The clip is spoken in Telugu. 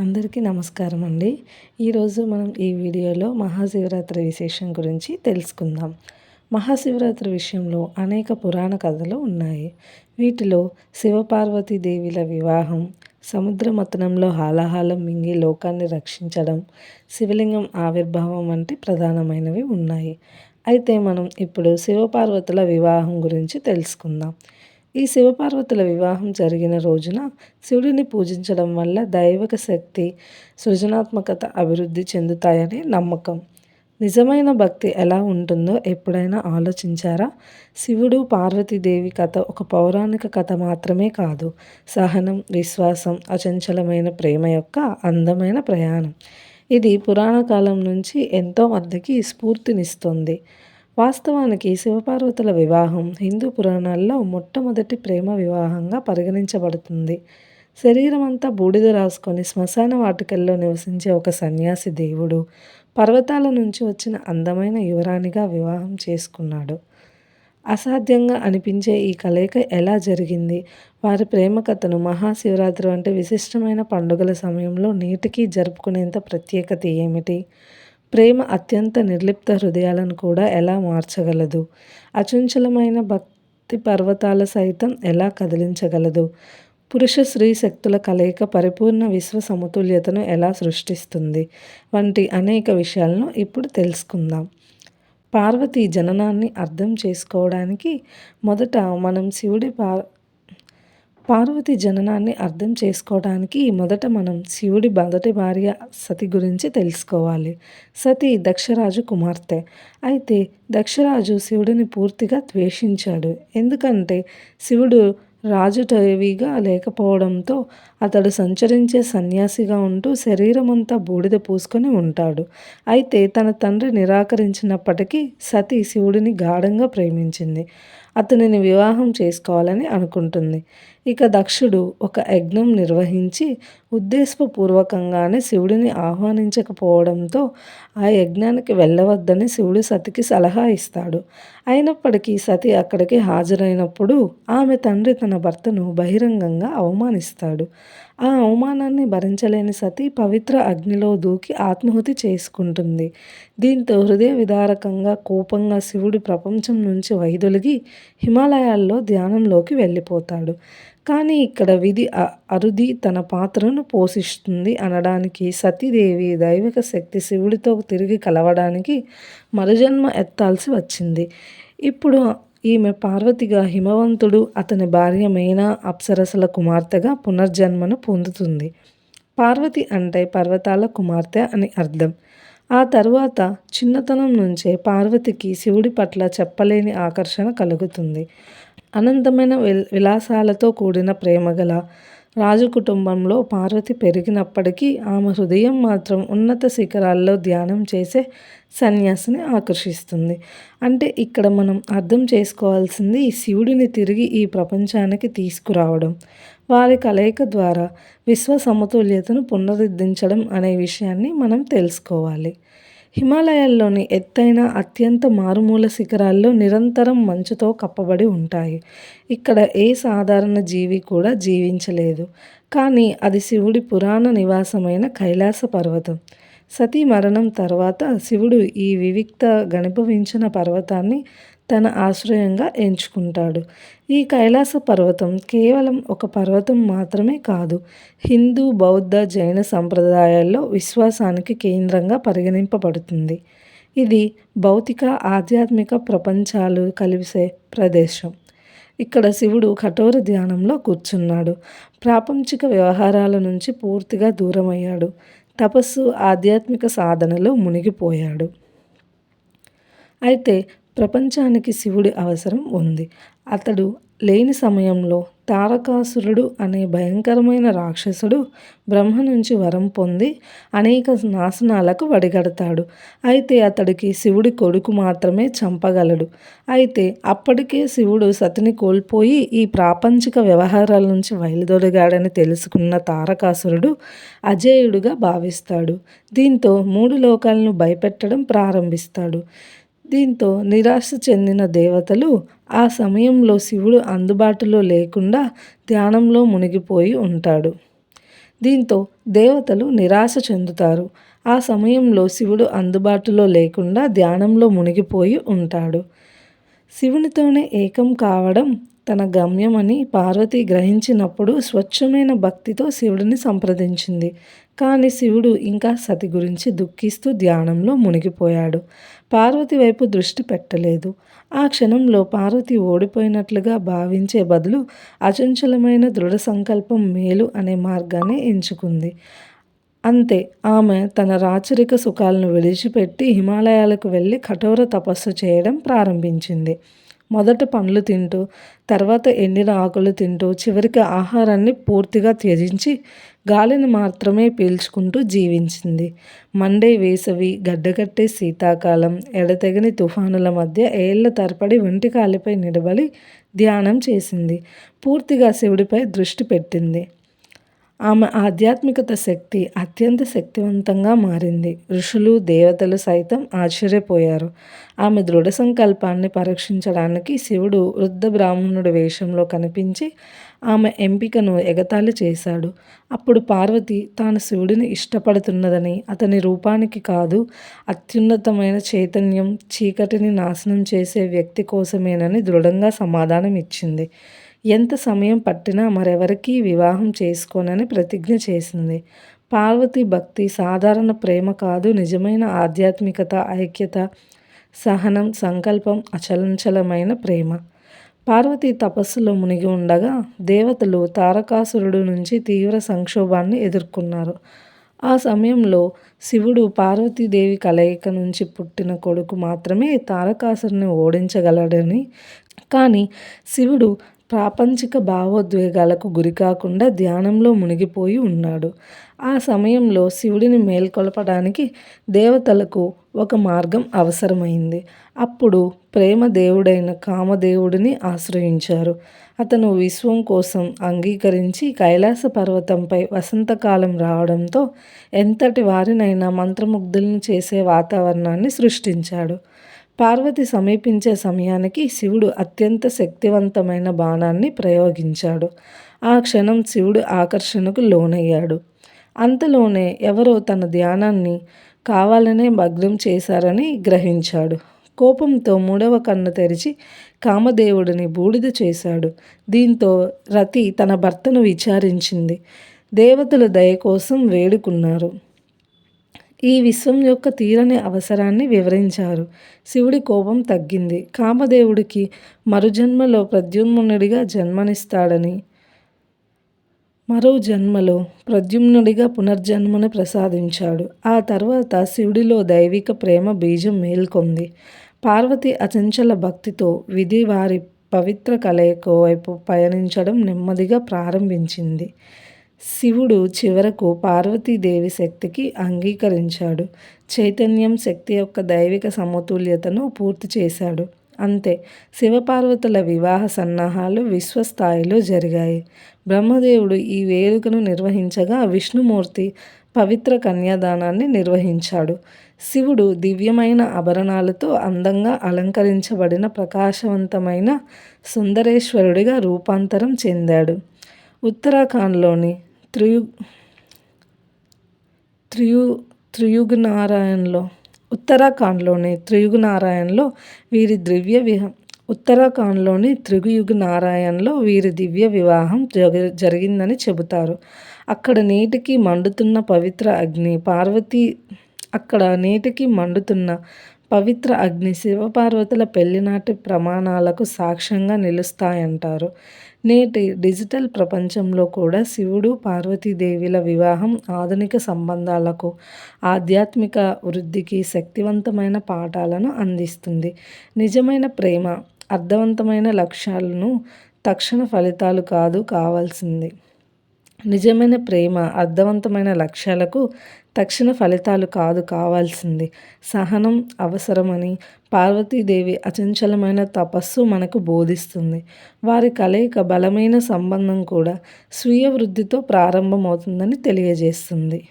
అందరికీ నమస్కారం అండి. ఈరోజు మనం ఈ వీడియోలో మహాశివరాత్రి విశేషం గురించి తెలుసుకుందాం. మహాశివరాత్రి విషయంలో అనేక పురాణ కథలు ఉన్నాయి. వీటిలో శివపార్వతీదేవిల వివాహం సముద్ర మతనంలో హాలాహాలం మింగి లోకాన్ని రక్షించడం శివలింగం ఆవిర్భావం వంటి ప్రధానమైనవి ఉన్నాయి. అయితే మనం ఇప్పుడు శివపార్వతుల వివాహం గురించి తెలుసుకుందాం. ఈ శివపార్వతుల వివాహం జరిగిన రోజున శివుడిని పూజించడం వల్ల దైవక శక్తి సృజనాత్మకత అభివృద్ధి చెందుతాయని నమ్మకం. నిజమైన భక్తి ఎలా ఉంటుందో ఎప్పుడైనా ఆలోచించారా? శివుడు పార్వతీదేవి కథ ఒక పౌరాణిక కథ మాత్రమే కాదు సహనం విశ్వాసం అచంచలమైన ప్రేమ యొక్క అందమైన ప్రయాణం. ఇది పురాణ కాలం నుంచి ఎంతో మందికి స్ఫూర్తినిస్తుంది. వాస్తవానికి శివపార్వతుల వివాహం హిందూ పురాణాల్లో మొట్టమొదటి ప్రేమ వివాహంగా పరిగణించబడుతుంది. శరీరం అంతా బూడిద రాసుకొని శ్మశాన వాటికల్లో నివసించే ఒక సన్యాసి దేవుడు పర్వతాల నుంచి వచ్చిన అందమైన యువరాణిగా వివాహం చేసుకున్నాడు. అసాధ్యంగా అనిపించే ఈ కలయిక ఎలా జరిగింది? వారి ప్రేమ కథను మహాశివరాత్రి వంటి విశిష్టమైన పండుగల సమయంలో నేటికీ జరుపుకునేంత ప్రత్యేకత ఏమిటి? ప్రేమ అత్యంత నిర్లిప్త హృదయాలను కూడా ఎలా మార్చగలదు? అచంచలమైన భక్తి పర్వతాల సైతం ఎలా కదిలించగలదు? పురుష స్త్రీ శక్తుల కలయిక పరిపూర్ణ విశ్వ సమతుల్యతను ఎలా సృష్టిస్తుంది? వంటి అనేక విషయాలను ఇప్పుడు తెలుసుకుందాం. పార్వతి జననాన్ని అర్థం చేసుకోవడానికి మొదట మనం శివుడి పా పార్వతి జననాన్ని అర్థం చేసుకోవడానికి మొదట మనం శివుడి మొదటి భార్య సతి గురించి తెలుసుకోవాలి. సతి దక్షరాజు కుమార్తె. అయితే దక్షరాజు శివుడిని పూర్తిగా ద్వేషించాడు. ఎందుకంటే శివుడు రాజుటవిగా లేకపోవడంతో అతడు సంచరించే సన్యాసిగా ఉంటూ శరీరమంతా బూడిద పూసుకొని ఉంటాడు. అయితే తన తండ్రి నిరాకరించినప్పటికీ సతి శివుడిని గాఢంగా ప్రేమించింది. అతనిని వివాహం చేసుకోవాలని అనుకుంటుంది. ఇక దక్షుడు ఒక యజ్ఞం నిర్వహించి ఉద్దేశపూర్వకంగానే శివుడిని ఆహ్వానించకపోవడంతో ఆ యజ్ఞానికి వెళ్ళవద్దని శివుడు సతికి సలహా ఇస్తాడు. అయినప్పటికీ సతి అక్కడికి హాజరైనప్పుడు ఆమె తండ్రి తన భర్తను బహిరంగంగా అవమానిస్తాడు. ఆ అవమానాన్ని భరించలేని సతి పవిత్ర అగ్నిలో దూకి ఆత్మహుతి చేసుకుంటుంది. దీంతో హృదయ విదారకంగా కోపంగా శివుడు ప్రపంచం నుంచి వైదొలిగి హిమాలయాల్లో ధ్యానంలోకి వెళ్ళిపోతాడు. కానీ ఇక్కడ విధి అరుది తన పాత్రను పోషిస్తుంది అనడానికి సతీదేవి దైవిక శక్తి శివుడితో తిరిగి కలవడానికి మరుజన్మ ఎత్తాల్సి వచ్చింది. ఇప్పుడు ఈమె పార్వతిగా హిమవంతుడు అతని భార్య మేనా అప్సరసల కుమార్తెగా పునర్జన్మను పొందుతుంది. పార్వతి అంటే పర్వతాల కుమార్తె అని అర్థం. ఆ తరువాత చిన్నతనం నుంచే పార్వతికి శివుడి పట్ల చెప్పలేని ఆకర్షణ కలుగుతుంది. అనంతమైన విలాసాలతో కూడిన ప్రేమగల రాజు కుటుంబంలో పార్వతి పెరిగినప్పటికీ ఆమె హృదయం మాత్రం ఉన్నత శిఖరాల్లో ధ్యానం చేసే సన్యాసిని ఆకర్షిస్తుంది. అంటే ఇక్కడ మనం అర్థం చేసుకోవాల్సింది శివుడిని తిరిగి ఈ ప్రపంచానికి తీసుకురావడం వారి కలయిక ద్వారా విశ్వ సమతుల్యతను పునరుద్ధరించడం అనే విషయాన్ని మనం తెలుసుకోవాలి. హిమాలయాల్లోని ఎత్తైన అత్యంత మారుమూల శిఖరాల్లో నిరంతరం మంచుతో కప్పబడి ఉంటాయి. ఇక్కడ ఏ సాధారణ జీవి కూడా జీవించలేదు. కానీ అది శివుడి పురాణ నివాసమైన కైలాస పర్వతం. సతీ మరణం తర్వాత శివుడు ఈ వివిక్త గణిభవించిన పర్వతాన్ని తన ఆశ్రయంగా ఎంచుకుంటాడు. ఈ కైలాస పర్వతం కేవలం ఒక పర్వతం మాత్రమే కాదు హిందూ బౌద్ధ జైన సంప్రదాయాల్లో విశ్వాసానికి కేంద్రంగా పరిగణింపబడుతుంది. ఇది భౌతిక ఆధ్యాత్మిక ప్రపంచాలు కలిసే ప్రదేశం. ఇక్కడ శివుడు కఠోర ధ్యానంలో కూర్చున్నాడు. ప్రాపంచిక వ్యవహారాల నుంచి పూర్తిగా దూరమయ్యాడు. తపస్సు ఆధ్యాత్మిక సాధనలో మునిగిపోయాడు. అయితే ప్రపంచానికి శివుడి అవసరం ఉంది. అతడు లేని సమయంలో తారకాసురుడు అనే భయంకరమైన రాక్షసుడు బ్రహ్మ నుంచి వరం పొంది అనేక నాశనాలకు వడిగడతాడు. అయితే అతడికి శివుడి కొడుకు మాత్రమే చంపగలడు. అయితే అప్పటికే శివుడు సతిని కోల్పోయి ఈ ప్రాపంచిక వ్యవహారాల నుంచి బయలుదొరిగాడని తెలుసుకున్న తారకాసురుడు అజేయుడుగా భావిస్తాడు. దీంతో మూడు లోకాలను భయపెట్టడం ప్రారంభిస్తాడు. దీంతో నిరాశ చెందిన దేవతలు ఆ సమయంలో శివుడు అందుబాటులో లేకుండా ధ్యానంలో మునిగిపోయి ఉంటాడు. దీంతో దేవతలు నిరాశ చెందుతారు. ఆ సమయంలో శివుడు అందుబాటులో లేకుండా ధ్యానంలో మునిగిపోయి ఉంటాడు. శివునితోనే ఏకం కావడం తన గమ్యమని పార్వతి గ్రహించినప్పుడు స్వచ్ఛమైన భక్తితో శివుడిని సంప్రదించింది. కానీ శివుడు ఇంకా సతి గురించి దుఃఖిస్తూ ధ్యానంలో మునిగిపోయాడు. పార్వతి వైపు దృష్టి పెట్టలేదు. ఆ క్షణంలో పార్వతి ఓడిపోయినట్లుగా భావించే బదులు అచంచలమైన దృఢ సంకల్పం మేలు అనే మార్గాన్ని ఎంచుకుంది. అంతే ఆమె తన రాచరిక సుఖాలను విడిచిపెట్టి హిమాలయాలకు వెళ్ళి కఠోర తపస్సు చేయడం ప్రారంభించింది. మొదట పండ్లు తింటూ తర్వాత ఎండిన ఆకులు తింటూ చివరికి ఆహారాన్ని పూర్తిగా త్యజించి గాలిని మాత్రమే పీల్చుకుంటూ జీవించింది. మండే వేసవి గడ్డగట్టే శీతాకాలం ఎడతెగని తుఫానుల మధ్య ఏళ్ళ తరపడి ఒంటి కాలిపై నిలబడి ధ్యానం చేసింది. పూర్తిగా శివుడిపై దృష్టి పెట్టింది. ఆమె ఆధ్యాత్మికత శక్తి అత్యంత శక్తివంతంగా మారింది. ఋషులు దేవతలు సైతం ఆశ్చర్యపోయారు. ఆమె దృఢ సంకల్పాన్ని పరీక్షించడానికి శివుడు వృద్ధ బ్రాహ్మణుడి వేషంలో కనిపించి ఆమె ఎంపికను ఎగతాళి చేశాడు. అప్పుడు పార్వతి తాను శివుడిని ఇష్టపడుతున్నదని అతని రూపానికి కాదు అత్యున్నతమైన చైతన్యం చీకటిని నాశనం చేసే వ్యక్తి కోసమేనని దృఢంగా సమాధానం ఇచ్చింది ఎంత సమయం పట్టినా మరెవరికీ వివాహం చేసుకోనని ప్రతిజ్ఞ చేసింది. పార్వతి భక్తి సాధారణ ప్రేమ కాదు నిజమైన ఆధ్యాత్మికత ఐక్యత సహనం సంకల్పం అచలంచలమైన ప్రేమ. పార్వతి తపస్సులో మునిగి ఉండగా దేవతలు తారకాసురుడు నుంచి తీవ్ర సంక్షోభాన్ని ఎదుర్కొన్నారు. ఆ సమయంలో శివుడు పార్వతీదేవి కలయిక నుంచి పుట్టిన కొడుకు మాత్రమే తారకాసురుని ఓడించగలడని కానీ శివుడు ప్రాపంచిక భావోద్వేగాలకు గురికాకుండా ధ్యానంలో మునిగిపోయి ఉన్నాడు. ఆ సమయంలో శివుడిని మేల్కొలపడానికి దేవతలకు ఒక మార్గం అవసరమైంది. అప్పుడు ప్రేమ దేవుడైన కామదేవుడిని ఆశ్రయించారు. అతను విశ్వం కోసం అంగీకరించి కైలాస పర్వతంపై వసంతకాలం రావడంతో ఎంతటి వారినైనా మంత్రముగ్ధులను చేసే వాతావరణాన్ని సృష్టించాడు. పార్వతి సమీపించే సమయానికి శివుడు అత్యంత శక్తివంతమైన బాణాన్ని ప్రయోగించాడు. ఆ క్షణం శివుడు ఆకర్షణకు లోనయ్యాడు. అంతలోనే ఎవరో తన ధ్యానాన్ని కావాలనే భగ్నం చేశారని గ్రహించాడు. కోపంతో మూడవ కన్ను తెరిచి కామదేవుడిని బూడిద చేశాడు. దీంతో రతి తన భర్తను విచారించింది. దేవతల దయ కోసం వేడుకున్నారు. ఈ విశ్వం యొక్క తీరని అవసరాన్ని వివరించారు. శివుడి కోపం తగ్గింది. కామదేవుడికి మరుజన్మలో ప్రద్యుమ్నుడిగా జన్మనిస్తాడని. మరో జన్మలో ప్రద్యుమ్నుడిగా పునర్జన్మను ప్రసాదించాడు. ఆ తర్వాత శివుడిలో దైవిక ప్రేమ బీజం మేల్కొంది. పార్వతి అచంచల భక్తితో విధి వారి పవిత్ర కలయిక వైపు పయనించడం నెమ్మదిగా ప్రారంభించింది. శివుడు చివరకు పార్వతీదేవి శక్తికి అంగీకరించాడు. చైతన్యం శక్తి యొక్క దైవిక సమతుల్యతను పూర్తి చేశాడు. అంతే శివపార్వతుల వివాహ సన్నాహాలు విశ్వస్థాయిలో జరిగాయి. బ్రహ్మదేవుడు ఈ వేడుకను నిర్వహించగా విష్ణుమూర్తి పవిత్ర కన్యాదానాన్ని నిర్వహించాడు. శివుడు దివ్యమైన ఆభరణాలతో అందంగా అలంకరించబడిన ప్రకాశవంతమైన సుందరేశ్వరుడిగా రూపాంతరం చెందాడు. ఉత్తరాఖండ్లోని త్రియు త్రియు త్రియుగనారాయణలో ఉత్తరాఖండ్లోని త్రియుగనారాయణలో వీరి దివ్య విహ ఉత్తరాఖండ్లోని త్రిగుయుగ నారాయణలో వీరి దివ్య వివాహం జరిగిందని చెబుతారు. అక్కడ నేటికి మండుతున్న పవిత్ర అగ్ని పార్వతి అక్కడ నేటికి మండుతున్న పవిత్ర అగ్ని శివపార్వతుల పెళ్ళినాటి ప్రమాణాలకు సాక్ష్యంగా నిలుస్తాయంటారు. నేటి డిజిటల్ ప్రపంచంలో కూడా శివుడు పార్వతీదేవిల వివాహం ఆధునిక సంబంధాలకు ఆధ్యాత్మిక వృద్ధికి శక్తివంతమైన పాఠాలను అందిస్తుంది. నిజమైన ప్రేమ అర్థవంతమైన లక్ష్యాలను తక్షణ ఫలితాలు కాదు కావాల్సింది. నిజమైన ప్రేమ అర్థవంతమైన లక్ష్యాలకు తక్షణ ఫలితాలు కాదు కావాల్సింది. సహనం అవసరమని పార్వతీదేవి అచంచలమైన తపస్సు మనకు బోధిస్తుంది. వారి కలయిక బలమైన సంబంధం కూడా స్వీయ వృద్ధితో ప్రారంభమవుతుందని తెలియజేస్తుంది.